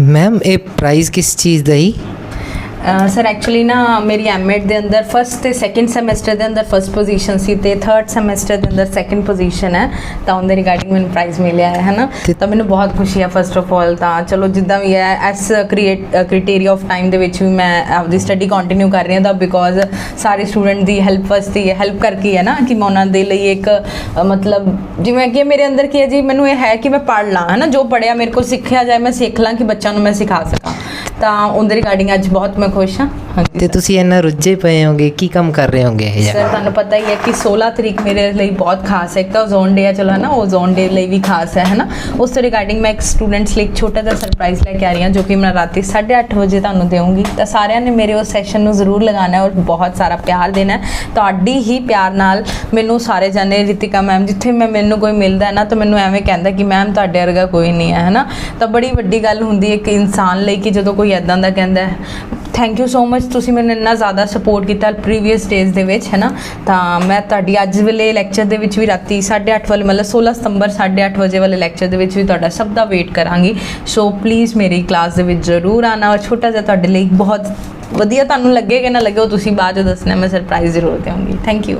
Ma'am ਇਹ price ਕਿਸ ਚੀਜ਼ ਦਾ ਹੀ ਸਰ ਐਕਚੁਅਲੀ ਨਾ ਮੇਰੀ ਐਮਐਡ ਦੇ ਅੰਦਰ ਫਸਟ ਤੇ ਸੈਕੰਡ ਸਮੈਸਟਰ ਦੇ ਅੰਦਰ ਫਸਟ ਪੋਜੀਸ਼ਨ ਸੀ ਤੇ ਥਰਡ ਸਮੈਸਟਰ ਦੇ ਅੰਦਰ ਸੈਕੰਡ ਪੋਜੀਸ਼ਨ ਹੈ। ਤਾਂ ਉਹਦੇ ਰਿਗਾਰਡਿੰਗ ਮੈਨੂੰ ਪ੍ਰਾਈਜ਼ ਮਿਲਿਆ ਹੈ ਹਨਾ? ਤੇ- ਮੈਨੂੰ ਬਹੁਤ ਖੁਸ਼ੀ ਹੈ ਫਸਟ ਆਫ ਆਲ ਤਾਂ। ਚਲੋ ਜਿੱਦਾਂ ਵੀ ਹੈ as create criteria of time ਦੇ ਵਿੱਚ ਵੀ ਮੈਂ ਆਪਦੀ ਸਟੱਡੀ ਕੰਟੀਨਿਊ ਕਰ ਰਹੀ ਹਾਂ ਤਾਂ ਬਿਕੋਜ਼ ਸਾਰੇ ਸਟੂਡੈਂਟ ਦੀ ਹੈਲਪ ਵਾਸਤੇ ਹੈਲਪ ਕਰਕੇ ਹੀ ਨਾ ਕਿ ਮੈਂ ਉਹਨਾਂ ਦੇ ਲਈ ਇੱਕ ਮਤਲਬ ਜਿਵੇਂ ਕਿ ਮੇਰੇ ਅੰਦਰ ਕੀ ਹੈ ਜੀ ਮੈਨੂੰ ਇਹ ਹੈ ਕਿ ਮੈਂ ਪੜ੍ਹ ਲਾਂ ਹੈ ਨਾ ਜੋ ਪੜ੍ਹਿਆ ਮੇਰੇ ਕੋਲ ਸਿੱਖਿਆ ਜਾਏ ਮੈਂ ਸਿੱਖ ਲਾਂ ਕਿ ਬੱਚਿਆਂ ਨੂੰ ਮੈਂ ਸਿਖਾ ਸਕਾਂ। ਤਾਂ ਉਹਦੇ ਰਿਗਾਰਡਿੰਗ ਅੱਜ ਬਹੁਤ ਮੈਂ ਖੁਸ਼ ਹਾਂ। ਹਾਂਜੀ ਤੇ ਤੁਸੀਂ ਇੰਨਾ ਰੁੱਝੇ ਪਏ ਹੋਗੇ ਕੀ ਕੰਮ ਕਰ ਰਹੇ ਹੋਗੇ ਇਹ ਸਰ ਤੁਹਾਨੂੰ ਪਤਾ ਹੀ ਹੈ ਕਿ 16 ਤਰੀਕ ਮੇਰੇ ਲਈ ਬਹੁਤ ਖਾਸ ਹੈ। ਇੱਕ ਤਾਂ ਓਜ਼ੋਨ ਡੇ ਹੈ ਚਲੋ ਨਾ ਓਜ਼ੋਨ ਡੇ ਲਈ ਵੀ ਖਾਸ ਹੈ ਹੈ ਨਾ। ਉਸ ਤੋਂ ਰਿਗਾਰਡਿੰਗ ਮੈਂ ਇੱਕ ਸਟੂਡੈਂਟਸ ਲਈ ਇੱਕ ਛੋਟਾ ਜਿਹਾ ਸਰਪ੍ਰਾਈਜ਼ ਲੈ ਕੇ ਆ ਰਹੀ ਹਾਂ ਜੋ ਕਿ ਮੈਂ ਰਾਤੀ 8:30 ਵਜੇ ਤੁਹਾਨੂੰ ਦੇਵਾਂਗੀ। ਤਾਂ ਸਾਰਿਆਂ ਨੇ ਮੇਰੇ ਉਸ ਸੈਸ਼ਨ ਨੂੰ ਜ਼ਰੂਰ ਲਗਾਉਣਾ ਹੈ ਔਰ ਬਹੁਤ ਸਾਰਾ ਪਿਆਰ ਦੇਣਾ ਹੈ। ਤੁਹਾਡੀ ਹੀ ਪਿਆਰ ਨਾਲ ਮੈਨੂੰ ਸਾਰੇ ਜਾਣੇ ਰਿਤਿਕਾ ਮੈਮ ਜਿੱਥੇ ਮੈਂ ਮੈਨੂੰ ਕੋਈ ਮਿਲਦਾ ਹੈ ਨਾ ਤਾਂ ਮੈਨੂੰ ਐਵੇਂ ਕਹਿੰਦਾ ਕਿ ਮੈਮ ਤੁਹਾਡੇ ਵਰਗਾ ਕੋਈ ਨਹੀਂ ਹੈ ਹੈ ਨਾ। ਤਾਂ ਬੜੀ ਵੱਡੀ ਗੱਲ ਹੁੰਦੀ ਹੈ ਇੱਕ ਇਨਸਾਨ ਲਈ ਕਿ ਜਦੋਂ ਕੋਈ ਕੋਈ ਐਦਾਂ ਦਾ ਕਹਿੰਦਾ ਹੈ। ਥੈਂਕ ਯੂ ਸੋ ਮਚ ਤੁਸੀਂ ਮੈਨੂੰ ਇੰਨਾ ਜ਼ਿਆਦਾ ਸਪੋਰਟ ਕੀਤਾ ਪ੍ਰੀਵੀਅਸ ਡੇਜ਼ ਦੇ ਵਿੱਚ, ਹੈ ਨਾ? ਤਾਂ ਮੈਂ ਤੁਹਾਡੀ ਅੱਜ ਵੇਲੇ ਲੈਕਚਰ ਦੇ ਵਿੱਚ ਵੀ ਰਾਤੀ 8:30 ਵਾਲੇ, ਮਤਲਬ 16 ਸਤੰਬਰ 8:30 ਵਜੇ ਵਾਲੇ ਲੈਕਚਰ ਦੇ ਵਿੱਚ ਵੀ ਤੁਹਾਡਾ ਸਭ ਦਾ ਵੇਟ ਕਰਾਂਗੀ। ਸੋ ਪਲੀਜ਼ ਮੇਰੀ ਕਲਾਸ ਦੇ ਵਿੱਚ ਜ਼ਰੂਰ ਆਣਾ ਔਰ ਛੋਟਾ ਜਿਹਾ ਤੁਹਾਡੇ ਲਈ ਬਹੁਤ ਵਧੀਆ ਤੁਹਾਨੂੰ ਲੱਗੇ ਕਿ ਨਾ ਲੱਗੇ ਉਹ ਤੁਸੀਂ ਬਾਅਦ ਚ ਦੱਸਣਾ, ਮੈਂ ਸਰਪ੍ਰਾਈਜ਼ ਜ਼ਰੂਰ ਦੇਵਾਂਗੀ ਥੈਂਕ ਯੂ